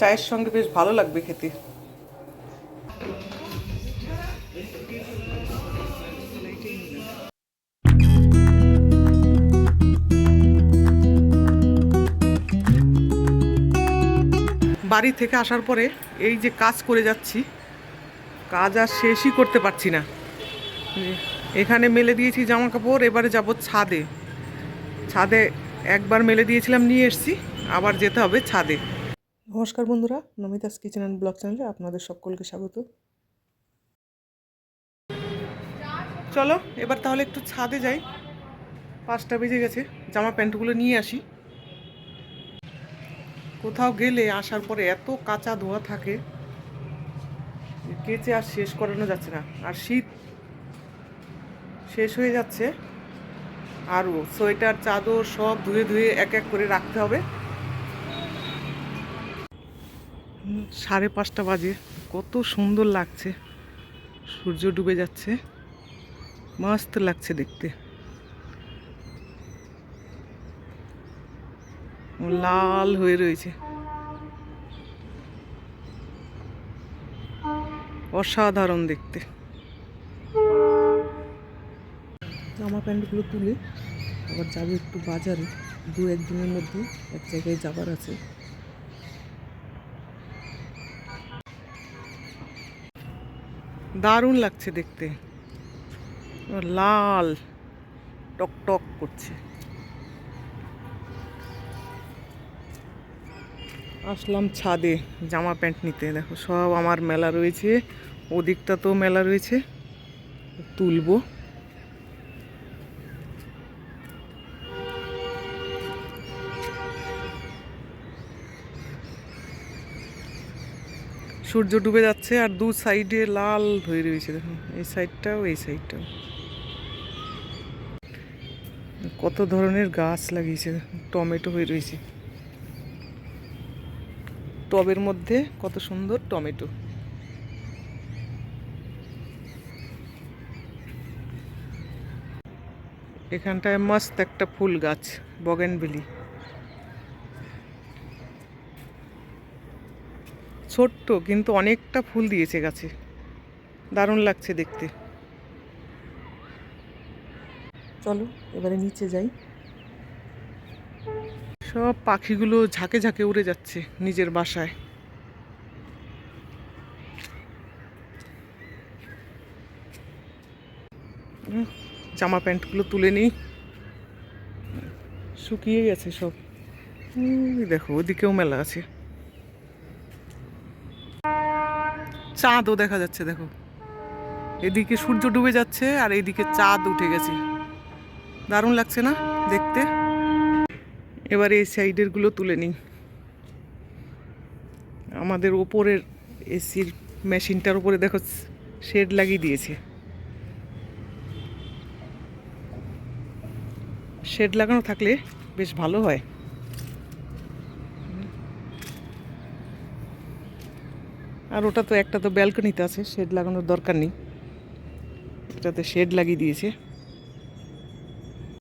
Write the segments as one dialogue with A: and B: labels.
A: চায়ের সঙ্গে বেশ ভালো লাগবে খেতে। বাড়ি থেকে আসার পরে এই যে কাজ করে যাচ্ছি, কাজ আর শেষই করতে পারছি না। এখানে মেলে দিয়েছি জামা কাপড় এবারে যাব ছাদে। ছাদে একবার মেলে দিয়েছিলাম, নিয়ে এসেছি, আবার যেতে হবে ছাদে। নমস্কার বন্ধুরা, নমিতাস কিচেন অ্যান্ড ব্লগ চ্যানেলে আপনাদের সকলকে স্বাগত। চলো, এবার তাহলে একটু ছাদে যাই। পাঁচটা বেজে গেছে, জামা প্যান্টগুলো নিয়ে আসি। কোথাও গেলে আসার পরে এত কাঁচা ধোয়া থাকে কেচে আর শেষ করানো যাচ্ছে না। আর শীত শেষ হয়ে যাচ্ছে। আরও সোয়েটার, চাদর সব ধুয়ে ধুয়ে এক এক করে রাখতে হবে। সাড়ে পাঁচটা বাজে। কত সুন্দর লাগছে। সূর্য ডুবে যাচ্ছে। মস্ত লাগছে দেখতে। লাল হয়ে রয়েছে। অসাধারণ দেখতে। জামা প্যান্টগুলো তুলে আবার যাবে একটু বাজারে। দু একদিনের মধ্যে এক জায়গায় যাবার আছে। দারুণ লাগছে দেখতে। লাল, টক টক করছে। আসলাম ছাদে জামা প্যান্ট নিতে। দেখো সব আমার মেলা রয়েছে, ওদিকটা তো মেলা রয়েছে। তুলবো। সূর্য ডুবে যাচ্ছে আর দু সাইডে লাল হয়ে রয়েছে, দেখুন। এই সাইডটাও এই সাইডটাও। কত ধরনের গাছ লাগিয়েছে টমেটো হয়ে রয়েছে। টবের মধ্যে কত সুন্দর টমেটো। এখানটায় মস্ত একটা ফুল গাছ বগেনবেলি ছোট্ট কিন্তু অনেকটা ফুল দিয়েছে গাছে। দারুণ লাগছে দেখতে। চলো এবারে নিচে যাই। সব পাখিগুলো ঝাঁকে ঝাঁকে উড়ে যাচ্ছে নিজের বাসায়। জামা প্যান্টগুলো তুলে নিই। শুকিয়ে গেছে সব। দেখো ওদিকেও মেলা আছে। চাঁদও দেখা যাচ্ছে, দেখো। এদিকে সূর্য ডুবে যাচ্ছে আর এইদিকে চাঁদ উঠে গেছে। দারুণ লাগছে না দেখতে? এবার এই সাইডেরগুলো তুলে নিই। আমাদের ওপরের এসির মেশিনটার উপরে দেখো, শেড লাগিয়ে দিয়েছে। শেড লাগানো থাকলে বেশ ভালো হয়। আর ওটা তো একটা তো ব্যালকনিতে আছে, শেড লাগানোর দরকার নেই। এটাতে শেড লাগিয়ে দিয়েছে।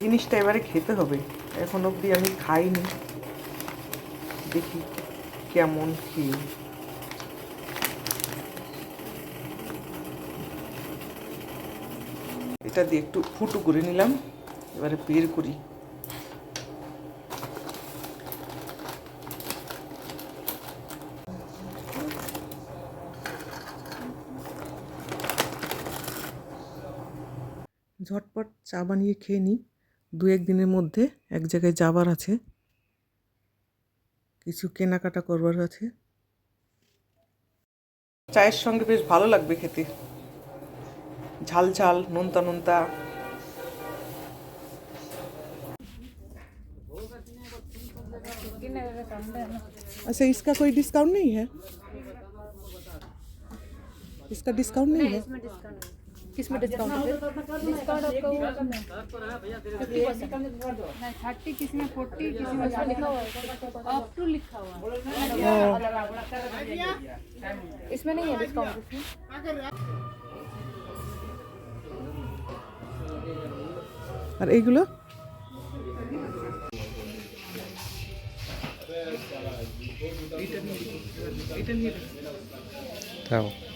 A: জিনিসটা এবারে খেতে হবে। এখন অবধি আমি খাইনি। দেখি কেমন কি। এটা দিয়ে একটু ফুটো করে নিলাম। এবারে বের করি। ঝটপট চা বানিয়ে খেয়ে নিই দু এক দিনের মধ্যে এক জায়গায় যাবার আছে কিছু কেনাকাটা করবার আছে চায়ের সঙ্গে বেশ ভালো লাগবে খেতে ঝাল ঝাল নোনতা নোনতা अच्छा इसका कोई डिस्काउंट नहीं है इसका डिस्काउंट नहीं है
B: इसमें डिस्काउंट किसमें डिस्काउंट डिस्काउंट आपका थर्टी किसी में फोर्टी किसी में लिखा हुआ अप टू लिखा हुआ इसमें नहीं है डिस्काउंट
A: और एगुलो
C: Tchau.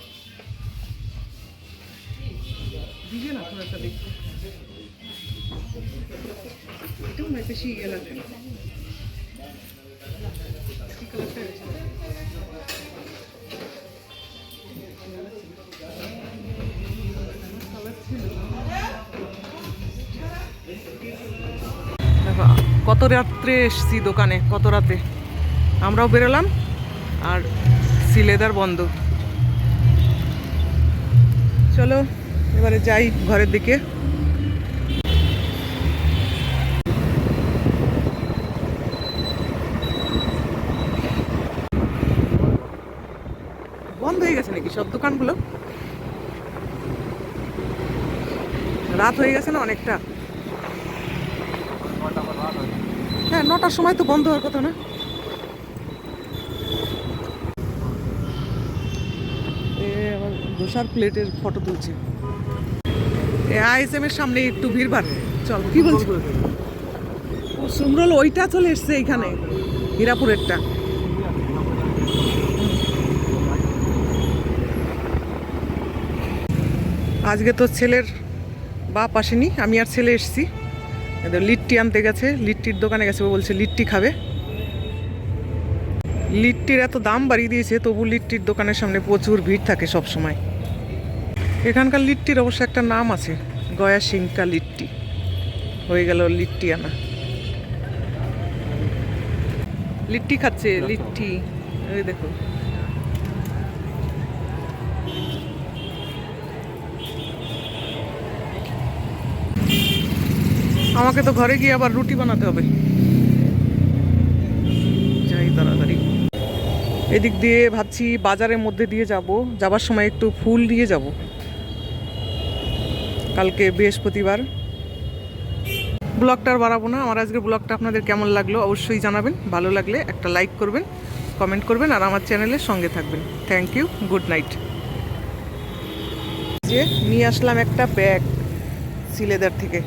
A: দিবে না বেশি ইয়ে কত রাত্রে এসছি দোকানে, কত রাতে? আমরাও বেরোলাম, আর সিলেদার বন্ধ। চলো। এবারে যাই ঘরের দিকে। বন্ধ হয়ে গেছে নাকি সব দোকানগুলো? রাত হয়ে গেছে না অনেকটা? হ্যাঁ নটার সময় তো বন্ধ হওয়ার কথা না? ধোসার প্লেটের ফটো তুলছে। এ আইএসএম এর সামনে একটু ভিড় ভাড় চল কি বলছি? ও সুমরল ওইটা চলে এসছে এইখানে হীরাপুরেরটা। আজকে তো ছেলের বাপ আসেনি আমি আর ছেলে এসছি। লিট্টি আনতে গেছে লিট্টির দোকানে গেছে ও বলছে লিট্টি খাবে। লিট্টির এত দাম বাড়িয়ে দিয়েছে তবু লিট্টির দোকানের সামনে প্রচুর ভিড় থাকে সব সময় এখানকার লিট্টির অবশ্য একটা নাম আছে গয়া সিংকা লিট্টি। হয়ে গেল লিট্টি আনা লিট্টি খাচ্ছে লিট্টি। ওই দেখো। আমাকে তো ঘরে গিয়ে আবার রুটি বানাতে হবে। যাই তাড়াতাড়ি। এদিক দিয়ে ভাবছি বাজারের মধ্যে দিয়ে যাব যাবার সময় একটু ফুল দিয়ে যাব। কালকে বৃহস্পতিবার। ব্লগটা আর বাড়াবো না। আমার আজকের ব্লগটা আপনাদের কেমন লাগল অবশ্যই জানাবেন। ভালো লাগলে একটা লাইক করবেন, কমেন্ট করবেন, আর আমার চ্যানেলের সঙ্গে থাকবেন। থ্যাংক ইউ গুড নাইট যে নিয়ে আসলাম একটা ব্যাগ সিলেদার থেকে।